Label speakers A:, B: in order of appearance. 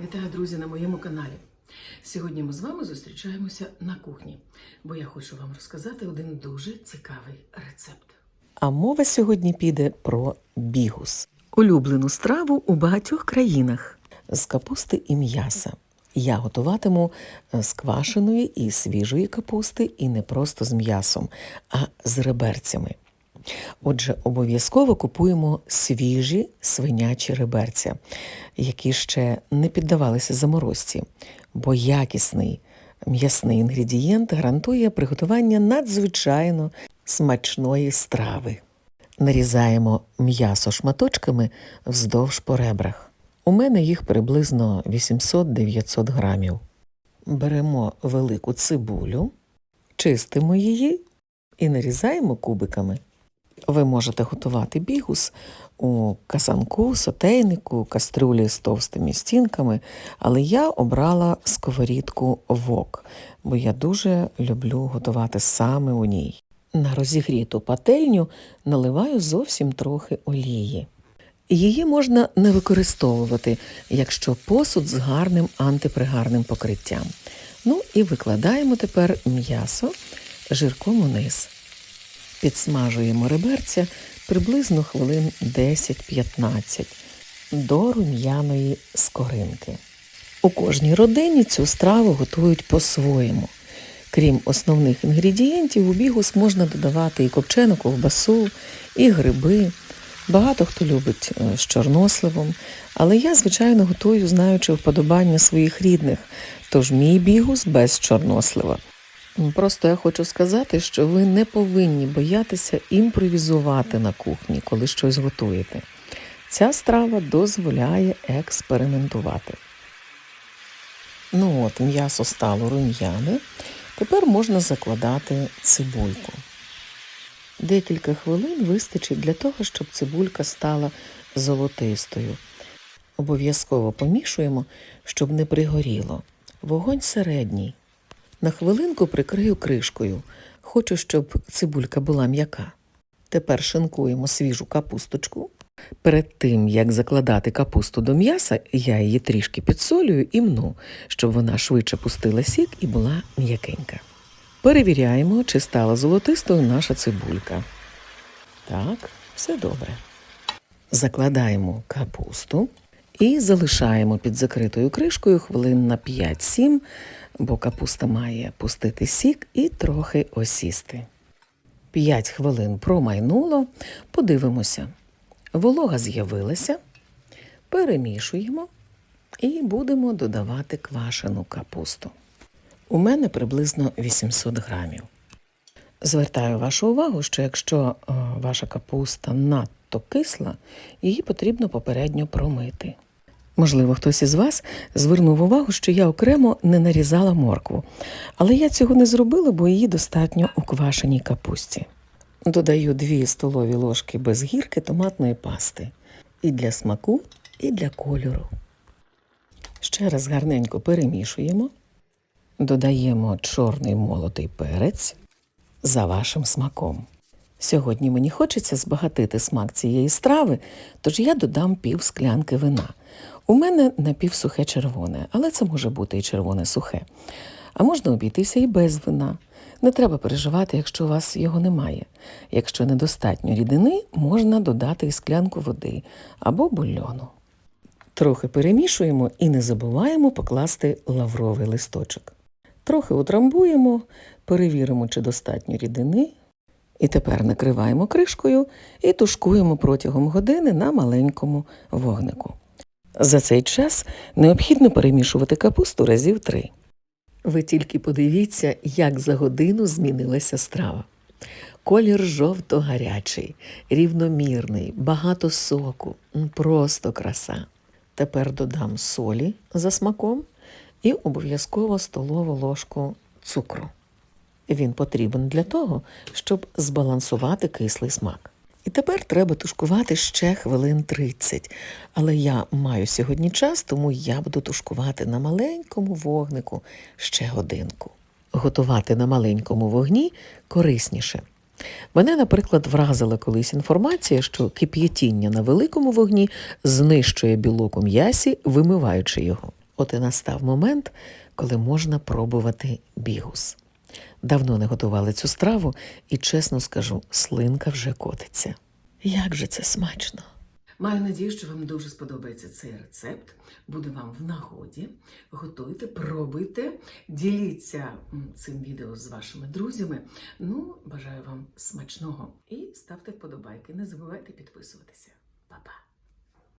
A: Вітаю, друзі, на моєму каналі. Сьогодні ми з вами зустрічаємося на кухні, бо я хочу вам розказати один дуже цікавий рецепт.
B: А мова сьогодні піде про бігус. Улюблену страву у багатьох країнах з капусти і м'яса. Я готуватиму е, з квашеної і свіжої капусти, і не просто з м'ясом, а з реберцями. Отже, обов'язково купуємо свіжі свинячі реберця, які ще не піддавалися заморозці, бо якісний м'ясний інгредієнт гарантує приготування надзвичайно смачної страви. Нарізаємо м'ясо шматочками вздовж по ребрах. У мене їх приблизно 800-900 грамів. Беремо велику цибулю, чистимо її і нарізаємо кубиками. Ви можете готувати бігус у касанку, сотейнику, кастрюлі з товстими стінками, але я обрала сковорідку вок, бо я дуже люблю готувати саме у ній. На розігріту пательню наливаю зовсім трохи олії. Її можна не використовувати, якщо посуд з гарним антипригарним покриттям. Ну і викладаємо тепер м'ясо жирком униз. Підсмажуємо реберця приблизно хвилин 10-15 до рум'яної скоринки. У кожній родині цю страву готують по-своєму. Крім основних інгредієнтів, у бігус можна додавати і копчену ковбасу, і гриби. Багато хто любить е, з чорносливом, але я, звичайно, готую, знаючи вподобання своїх рідних, тож мій бігус без чорнослива. Просто я хочу сказати, що ви не повинні боятися імпровізувати на кухні, коли щось готуєте. Ця страва дозволяє експериментувати. Ну от, м'ясо стало рум'яне. Тепер можна закладати цибульку. Декілька хвилин вистачить для того, щоб цибулька стала золотистою. Обов'язково помішуємо, щоб не пригоріло. Вогонь середній. На хвилинку прикрию кришкою. Хочу, щоб цибулька була м'яка. Тепер шинкуємо свіжу капусточку. Перед тим, як закладати капусту до м'яса, я її трішки підсолюю і мну, щоб вона швидше пустила сік і була м'якенька. Перевіряємо, чи стала золотистою наша цибулька. Так, все добре. Закладаємо капусту і залишаємо під закритою кришкою хвилин на 5-7, бо капуста має пустити сік і трохи осісти. 5 хвилин промайнуло, подивимося. Волога з'явилася, перемішуємо і будемо додавати квашену капусту. У мене приблизно 800 грамів. Звертаю вашу увагу, що якщо е, ваша капуста надто кисла, її потрібно попередньо промити. Можливо, хтось із вас звернув увагу, що я окремо не нарізала моркву, але я цього не зробила, бо її достатньо у квашеній капусті. Додаю 2 столові ложки без гірки томатної пасти і для смаку, і для кольору. Ще раз гарненько перемішуємо. Додаємо чорний молотий перець за вашим смаком. Сьогодні мені хочеться збагатити смак цієї страви, тож я додам пів склянки вина. У мене напівсухе червоне, але це може бути і червоне сухе. А можна обійтися і без вина. Не треба переживати, якщо у вас його немає. Якщо недостатньо рідини, можна додати і склянку води або бульйону. Трохи перемішуємо і не забуваємо покласти лавровий листочок. Трохи утрамбуємо, перевіримо, чи достатньо рідини. І тепер накриваємо кришкою і тушкуємо протягом години на маленькому вогнику. За цей час необхідно перемішувати капусту разів три. Ви тільки подивіться, як за годину змінилася страва. Колір жовто-гарячий, рівномірний, багато соку, просто краса. Тепер додам солі за смаком і обов'язково столову ложку цукру. Він потрібен для того, щоб збалансувати кислий смак. І тепер треба тушкувати ще хвилин 30. Але я маю сьогодні час, тому я буду тушкувати на маленькому вогнику ще годинку. Готувати на маленькому вогні корисніше. Мене, наприклад, вразила колись інформація, що кип'ятіння на великому вогні знищує білок у м'ясі, вимиваючи його. От і настав момент, коли можна пробувати бігус. Давно не готували цю страву, і чесно скажу, слинка вже котиться. Як же це смачно!
A: Маю надію, що вам дуже сподобається цей рецепт. Буде вам в нагоді. Готуйте, пробуйте, діліться цим відео з вашими друзями. Ну, бажаю вам смачного і ставте вподобайки. Не забувайте підписуватися. Па-па!